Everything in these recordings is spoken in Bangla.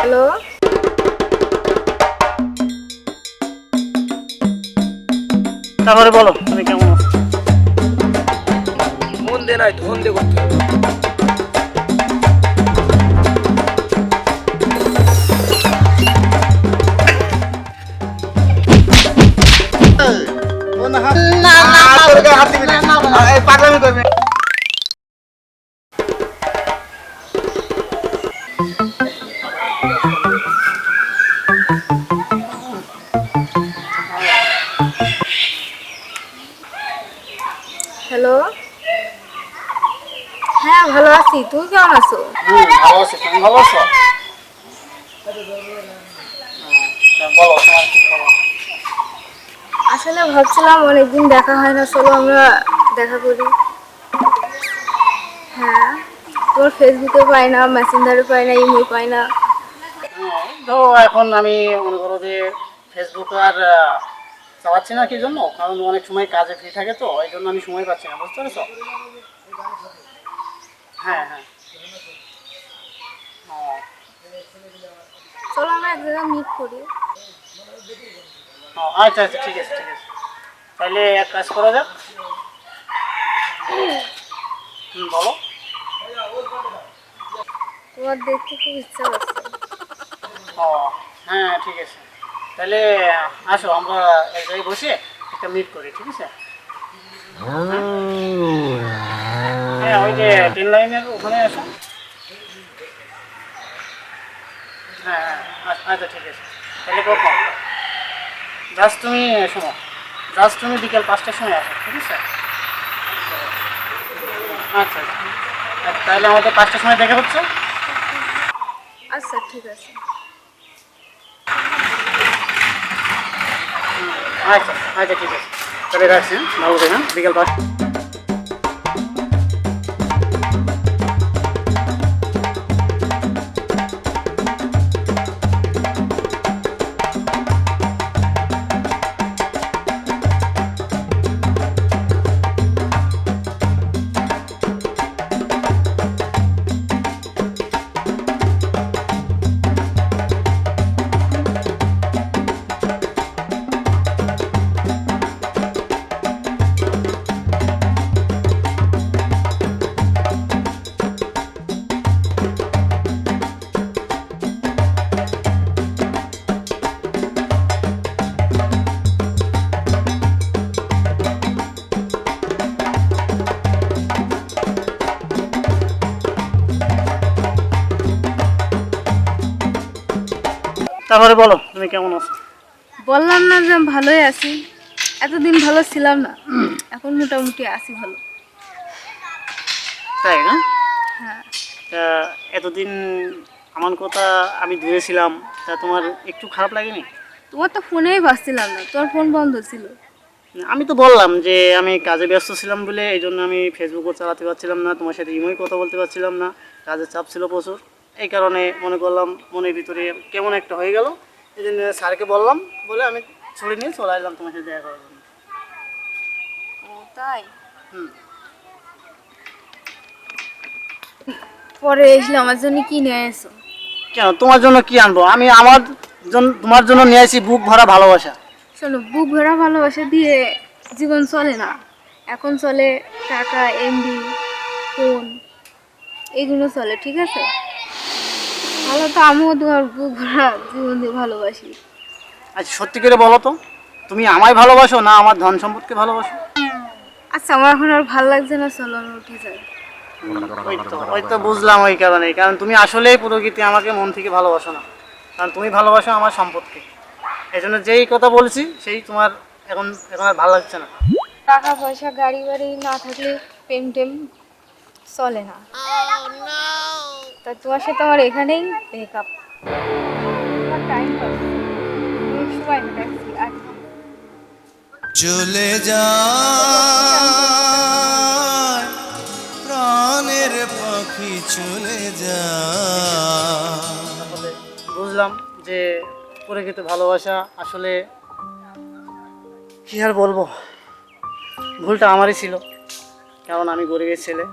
হ্যালো তারপরে বলো তুমি কেমন আছো মন দে নাই ধন দে করতে হবে। হ্যালো হ্যাঁ ভালো আছি। তুই কেমন আছো? ভালো ভালো আছো বলো তোমার আসলে ভাবছিলাম অনেকদিন দেখা হয় না, চলো আমরা দেখা করি। হ্যাঁ তোমার ফেসবুকে পাই না মেসেঞ্জারে পাই না ইমেল পাই না। তো এখন আমি মনে করো যে ফেসবুক আর চালাচ্ছি না কি জন্য? কারণ অনেক সময় কাজে ফ্রি থাকে তো এই জন্য আমি সময় পাচ্ছি না, বুঝতে পেরেছ? হ্যাঁ হ্যাঁ। ও, চলো আমরা এক জায়গায় মিট করি। ও, আচ্ছা আচ্ছা ঠিক আছে ঠিক আছে। তাহলে এক কাজ করা যাক। হুম বলো। তোমার দেখতে খুব ইচ্ছা ও হ্যাঁ ঠিক আছে। তাহলে আসো আমরা এক জায়গায় বসে একটা মিট করি ঠিক আছে? হ্যাঁ। ওই যে লাইনের ওখানে আসো হ্যাঁ হ্যাঁ আচ্ছা, আচ্ছা ঠিক আছে। তাহলে কখন? জাস্ট তুমি শোনো জাস্ট তুমি বিকেল পাঁচটার সময় আসো ঠিক আছে? আচ্ছা আচ্ছা। আচ্ছা, তাহলে আমাদের পাঁচটার সময় দেখা হচ্ছে? আচ্ছা ঠিক আছে। আচ্ছা আচ্ছা ঠিক আছে। তাহলে রাখছি হ্যাঁ ভালো থাকেন হ্যাঁ বিকেল পাঁচটা। তারপরে বলো তুমি কেমন আছো? বললাম না যে ভালোই আছি। এতদিন ভালো ছিলাম না। এখন মোটামুটি আছি ভালো। তাই না? হ্যাঁ। এতদিন আমার কথা আমি দূরে ছিলাম তা তোমার একটু খারাপ লাগেনি? তোমার তো ফোনেই পাচ্ছিলাম না তোমার ফোন বন্ধ ছিল। আমি তো বললাম যে আমি কাজে ব্যস্ত ছিলাম বলে এই জন্য আমি ফেসবুকও চালাতে পারছিলাম না তোমার সাথে ইমোই কথা বলতে পারছিলাম না কাজের চাপ ছিল প্রচুর। এই কারণে মনে করলাম মনের ভিতরে কেমন একটা হয়ে গেল। এই জন্য স্যারকে বললাম বলে আমি ছুটি নিয়ে চলে আসলাম তোমার সাথে দেখা করার জন্য। তাই? হুম। পরে এসলে আমার জন্য কি নিয়ে এসো? কেন তোমার জন্য কি আনব? আমি আমার জন্য তোমার জন্য নিয়ে আসি বুক ভরা ভালোবাসা। শোনো বুক ভরা ভালোবাসা দিয়ে জীবন চলে না। এখন চলে টাকা এমবি ফোন এইগুলো চলে ঠিক আছে? ভালো তো আমিও তোমার বুক ভরা জীবন দিয়ে ভালোবাসি। আচ্ছা সত্যি করে বলো তো তুমি আমায় ভালোবাসো না আমার ধন সম্পদকে ভালোবাসো? আচ্ছা আমার এখন আর ভালো লাগছে না চলো আমি উঠে যাই। ওই তো ওই তো বুঝলাম ওই কারণে কারণ তুমি আসলেই প্রকৃতি আমাকে মন থেকে ভালোবাসো না। কারণ তুমি ভালোবাসো আমার সম্পদকে। এই জন্য যেই কথা বলছি সেই তোমার এখন এখন আর ভালো লাগছে না। টাকা পয়সা গাড়ি বাড়ি না থাকলে প্রেম টেম চলে না। তা তোমার সাথে আমার এখানেই ব্রেকআপ টাইম সময় আর চলে যা প্রাণের পাখি চলে যা তাহলে বুঝলাম যে প্রকৃত ভালোবাসা আসলে কি আর বলব? ভুলটা আমারই ছিল। কারণ আমি গরিবের ছেলে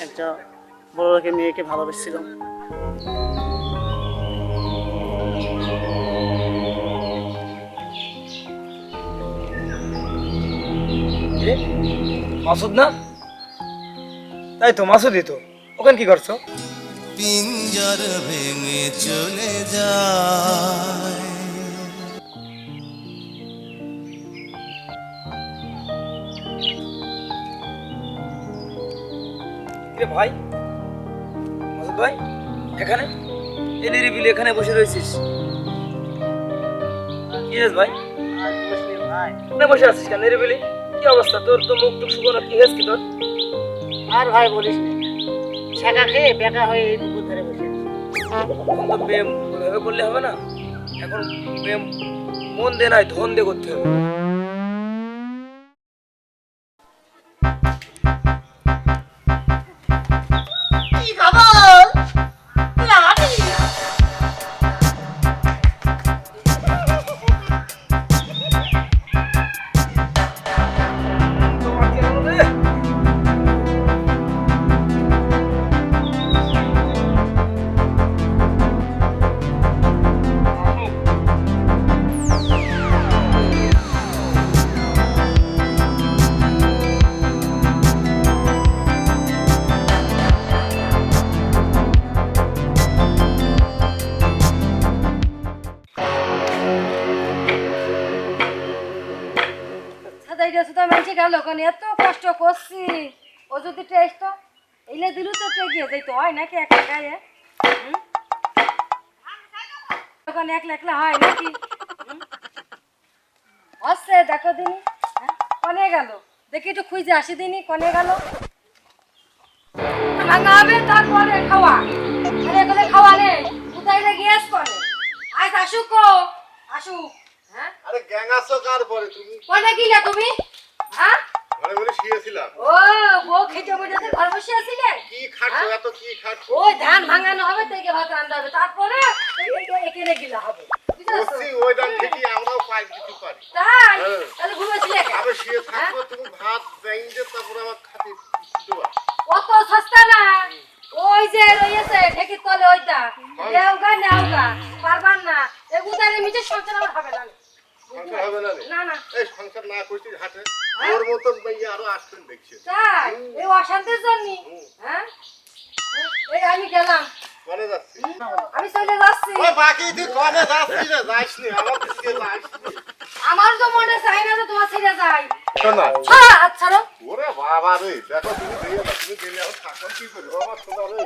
একটা বড় লোকের মেয়েকে ভালোবেসেছিল মাসুদ না? তাই তো মাসুদই তো। ওখানে কি করছ? পিঞ্জর ভেঙে চলে যায়। ভাই? ভাই এখানে? এই নিরিবিলি এখানে বসে রয়েছিস। কি ভাই? এখানে বসে আছিস কেন নিরিবিলি? কি অবস্থা? তোর তো মুখ টুক শুকনো কি হয়েছে কি তোর? আর ভাই বলিস না। ছেঁকা খেয়ে বেকা হয়ে এই পুকুর ধারে বসে তো প্রেম ওইভাবে করলে হবে না। এখন প্রেম মন দে নয় ধন দে করতে হবে। সাদাইটা সুতা মানছি গেল ওখানে এত কষ্ট করছি। ও যদি টেস্ট এইলে দিলু তো টেকিয়ে যাইতো। হয় নাকি একলা গায়ে? ওখানে একলা একলা হয় নাকি? হচ্ছে দেখো দিনি। হ্যাঁ? কনে গেল? দেখি একটু খুঁজে আসি দিনি, কনে গেল? ভাঙা হবে তারপরে খাওয়া। আরে এগুলো খাওয়া নেই। গ্যাস করে আজ আসুক আসুক। হ্যাঁ? আরে গ্যাং আছো কার পরে তুমি? কোনে গিলা তুমি? হ্যাঁ? ঘরে বলে শুয়েছিলাম। ও বউ খেতে বসে ঘর বসে আছিলে কি খাচ্ছো এত কি খাচ্ছো? ওই ধান ভাঙানো হবে থেকে ভাত রান্না হবে। তারপরে এখানে গিলা হবে। সংসার হবে না না না। এই সংসার না করছিস হাটে ওর মতন মেয়ে আরও আসবেন দেখছি তাই? এই অশান্তির জন্য? হ্যাঁ? এই আমি গেলাম। কনে যাচ্ছি আমি চলে যাচ্ছি। ওই বাকি তুই কনে যাচ্ছি রে? যাইস নি আমার দিকে যাইস আমার তো মনে চাই না যে তোমার ছেড়ে যাই। শোনা। হাত ছাড়ো ওরে বাবা রে দেখো তুমি দিয়ে তুমি গেলে আমার থাকুন কি করব আমার শোনা রে।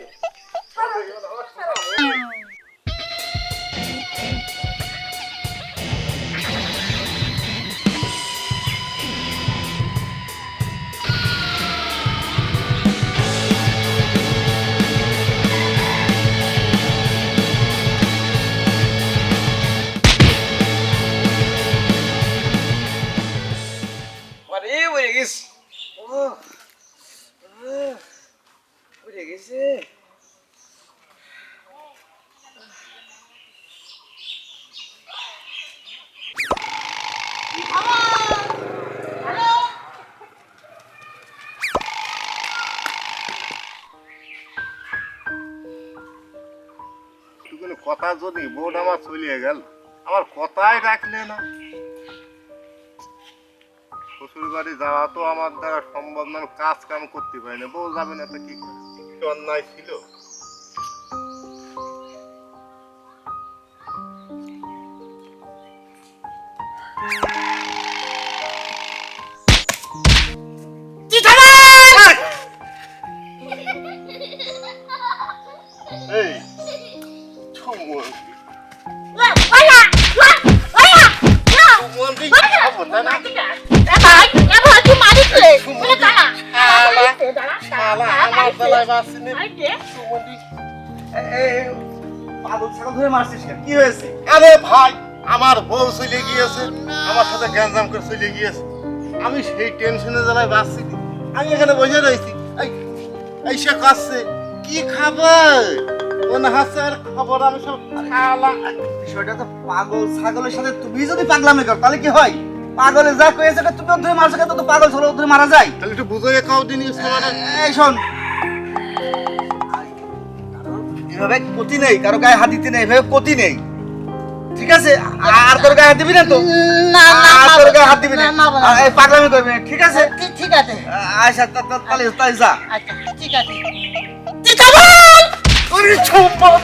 কথা যদি বোন আমার চলিয়ে গেল। আমার কথাই রাখলে না। শ্বশুর বাড়ি যাওয়া তো আমার দ্বারা সম্ভব না কাজ কাম করতে পারি না। বউ যাবে না তো কি করে? অন্যায় ছিল। এই পাগল ছাগল ধরে মারছিস কি হয়েছে? আরে ভাই আমার বউ চলে গিয়েছে। আমার সাথে গ্যাঞ্জাম করে চলে গিয়েছে। আমি সেই টেনশনে জ্বালায় বাঁচছি আমি এখানে বসে রয়েছি। এই এই সে কাছে কি খাবার? ও হাসছে আর খবর? আমি সব খালা। বিষয়টা তো পাগল ছাগলের সাথে তুমি যদি পাগলামি কর তাহলে কি হয়? পাগলে যা কয়েছে তুমি ধরে মারছো তো পাগল ছাগল ধরে মারা যায়। তাহলে একটু বুঝে খাও দিন এই শোন এভাবে ক্ষতি নেই কারও গায়ে হাত দিতে নেই এভাবে ক্ষতি নেই। ঠিক আছে? আর তোর গায়ে হাত দিবি না তো? না না আর তোর গায়ে হাত দিবি না, এই পাগলামি করবি না, ঠিক আছে? ঠিক- ঠিক আছে। আচ্ছা তাহলে তাই যা। আচ্ছা ঠিক আছে। ওরে সম্পদ